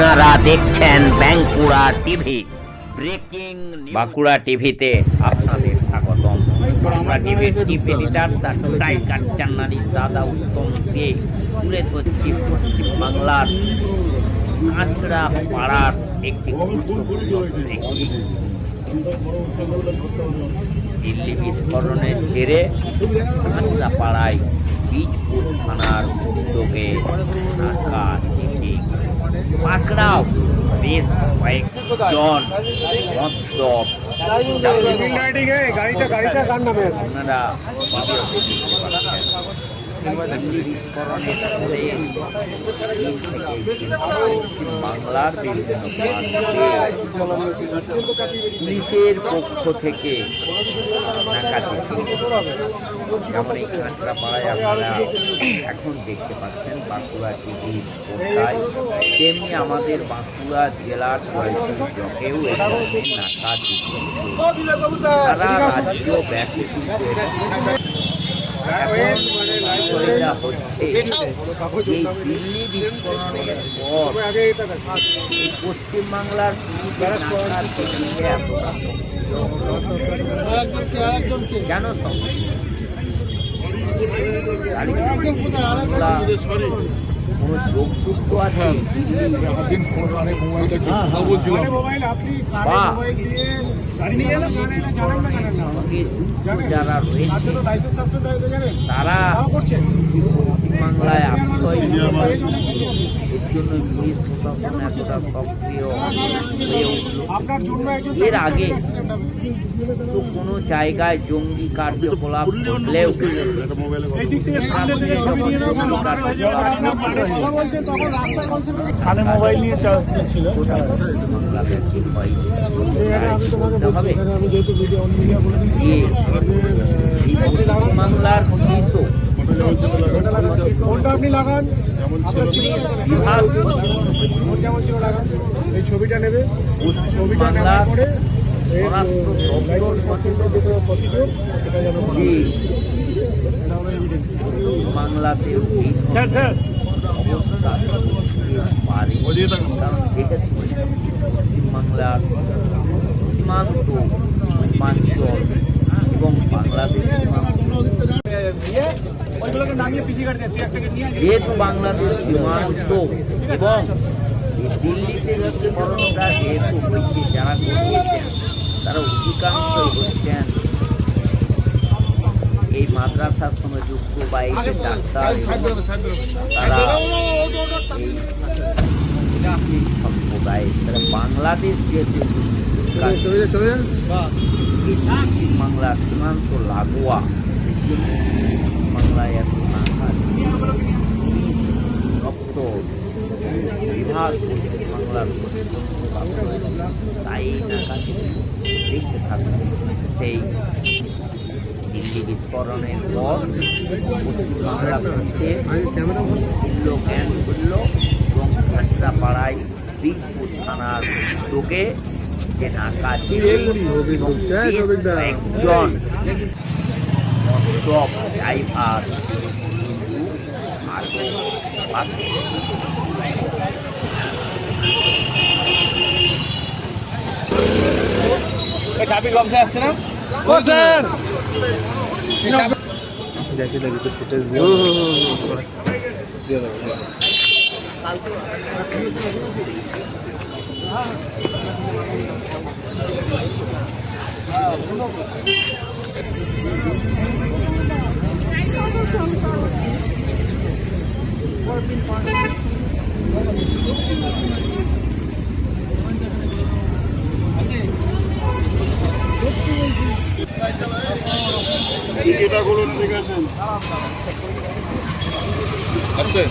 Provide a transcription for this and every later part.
আপনারা দেখছেন Bankura TV. Breaking Bankura টিভিতে আপনাদের স্বাগতম। বাঁকুড়া টিভির চিফ এডিটার তাই কাঞ্চান্নারী দাদা উত্তম দে, তুলে ধরছি পশ্চিম বাংলার কাঁচড়া পাড়ার একটি দিল্লি বিস্ফোরণের জেরে কাঁচড়া পাড়ায় বীজপুর থানার উদ্যোগে পাকড়াও বেশ কয়েকজন মদ্যপ গাড়িটা বাংলার বিভিন্ন পুলিশের পক্ষ থেকে যেমন এই কাঁচরাপাড়ায় আপনারা এখন দেখতে পাচ্ছেন বাঁকুড়া টিভির পর্দায় তেমনি আমাদের বাঁকুড়া জেলার কয়েকটি ব্লকেও ধরনের ডাকাতি সারা রাজ্য ব্যাপী এখন বিষয়টা হচ্ছে এই দিল্লি বিস্ফোরণের পর এই পশ্চিমবাংলার কেন যোগসূত্র আছে? মোবাইল আপনি বাহ। মোবাইল দিয়ে গাড়ি নিয়ে এলেন না জানেন না জানেন না। আমাকে যারা রয়েছে লাইসেন্স সাসপেন্ড তারা করছেন পশ্চিমবাংলায় আশ্রয় এর আগে তো কোনো জায়গায় জঙ্গি কার্যকলাপ এই পশ্চিমবাংলার পুলিশও ফোনটা আপনি লাগান। যেমন ছিল লাগান। এই ছবিটা নেবে। ছবিটা নেওয়ার পরে এই স্বরাষ্ট্র দপ্তর লাইসেন্স যেটা প্রসিডিউর সেটা যেন করা যে হয়। এটা বাংলাতে এই অবস্থা পারে কারণ পশ্চিমবাংলার সীমান্ত এবং বাংলাদেশ যেহেতু বাংলাদেশ সীমান্ত এবং এই দিল্লিতে বিস্ফোরণটা যেহেতু হয়েছে যারা ঘটিয়েছেন তারা অধিকাংশই হচ্ছেন এই মাদ্রাসার সঙ্গে যুক্ত বা এই যে ডাক্তার এবং তারা এই মুসলিম সম্প্রদায় তারা বাংলাদেশ যেহেতু বাংলা সীমান্ত লাগোয়া বাংলায় এত নাকাল রক্ত বিভাগ বাংলার তাই নাকাল দেখতে থাকবে সেই দিল্লি বিস্ফোরণের পর বাংলা পুলিশে মূল্য জ্ঞান করল এবং পাড়ায় বীজপুর থানার উদ্যোগে যে নাকাজি এবং বেশ মদ্যপ ড্রাইভার কিন্তু আছে। ট্রাফিক অফিসার আসছে না? ও স্যার টিকিটা করুন ঠিক আছে। আছে।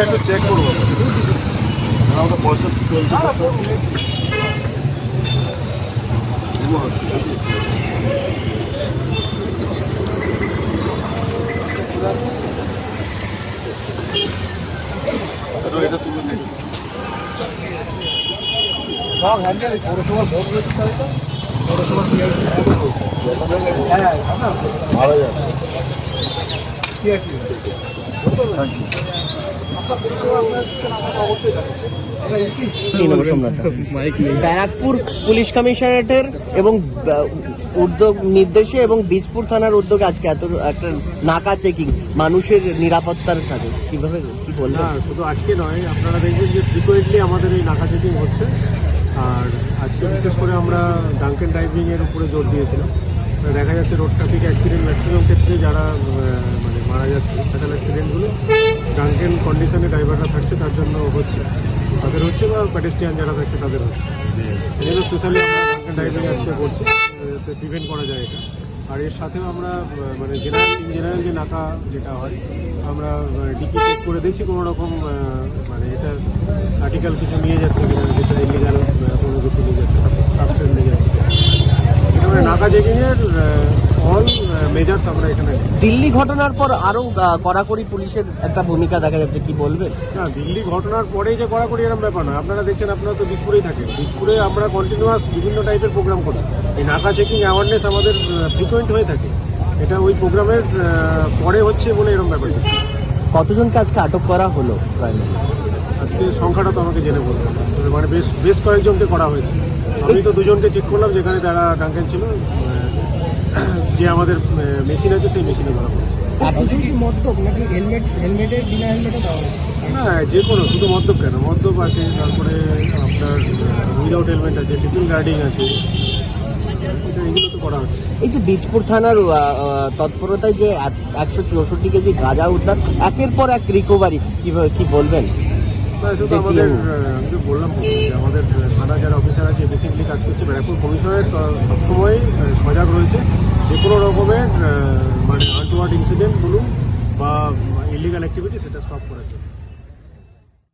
একটু চেক করব আমাদের পয়সা চলছে এটা তুলে নিন সব হ্যান্ডেল পৌরসভার ভোট রয়েছে মারা যাবে কি নাম ব্যারাকপুর পুলিশ কমিশনারেটের এবং উদ্যোগ নির্দেশে এবং বীজপুর থানার উদ্যোগে আজকে এত একটা নাকা চেকিং মানুষের নিরাপত্তার সাথে কীভাবে কি বলবেন? শুধু আজকে নয় আপনারা দেখবেন যে ফ্রিকোয়েন্টলি আমাদের এই নাকা চেকিং হচ্ছে। আর আজকে বিশেষ করে আমরা ডাঙ্কেন ড্রাইভিং এর উপরে জোর দিয়েছিলাম। দেখা যাচ্ছে রোড ট্রাফিক অ্যাক্সিডেন্ট ম্যাক্সিমাম ক্ষেত্রে যারা আহ, মানে মারা যাচ্ছে ফ্যাটাল অ্যাক্সিডেন্টগুলো ডাঙ্কেন কন্ডিশনে ড্রাইভাররা থাকছে, তার জন্য হচ্ছে। তাদের হচ্ছে বা প্যাটেস্ট্রিয়ান যারা থাকছে, তাদের হচ্ছে। জন্য স্পেশালি আমরা ড্রাইভিং আজকে করছি প্রিভেন্ট করা যায় এটা। আর এর সাথেও আমরা মানে জেনারেল ইন জেনারেল যে নাকা যেটা হয়, আমরা ডিকি চেক করে দেখছি, কোনো রকম মানে এটা আর্টিকেল কিছু নিয়ে যাচ্ছে কিনা, যেটা ইলিগাল কোনো কিছু নিয়ে যাচ্ছে সাবস্টেন্স নিয়ে যাচ্ছে। মানে অল মেজার্স আমরা এখানে দিল্লি ঘটনার পর আরও কড়াকড়ি পুলিশের একটা ভূমিকা দেখা যাচ্ছে কি বলবেন না দিল্লি ঘটনার পরেই যে কড়াকড়ি এরকম ব্যাপার নয়। আপনারা দেখছেন আপনারা তো বীজপুরেই থাকেন। বীজপুরে আমরা কন্টিনিউয়াস বিভিন্ন টাইপের প্রোগ্রাম করি। এই নাকা চেকিং অ্যাওয়ারনেস আমাদের ফ্রিকোয়েন্ট হয়ে থাকে। এটা ওই প্রোগ্রামের পরে হচ্ছে বলে এরকম ব্যাপার। না। কতজনকে আজকে আটক করা হলো? আজকে সংখ্যাটা তো আমাকে জেনে বলব মানে বেশ বেশ কয়েকজনকে করা হয়েছে। আমি তো দুজনকে চেক করলাম যেখানে যারা ডাঙ্কেন ছিল যে আমাদের মেশিন আছে সেই মেশিনে করা হয়েছে? না যে কোনো শুধু মদ্যপ কেন? মদ্যপ আছে তারপরে আপনার উইদাউট হেলমেট আছে টিফিন গার্ডিং আছে। এটা এগুলো তো করা হচ্ছে। এই যে বীজপুর থানার তৎপরতায় যে একশো চৌষট্টি কেজি গাঁজা উদ্ধার একের পর এক রিকভারি কীভাবে কি বলবেন? আমাদের আমি তো বললাম আমাদের থানা যারা অফিসার আছে এফিসিয়েন্টলি কাজ করছে ব্যারাকপুর কমিশনের সবসময় সজাগ রয়েছে। যে কোনো রকমের মানে আনটুয়ার্ড ইনসিডেন্ট বলুন বা ইলিগাল অ্যাক্টিভিটি সেটা স্টপ করার জন্য।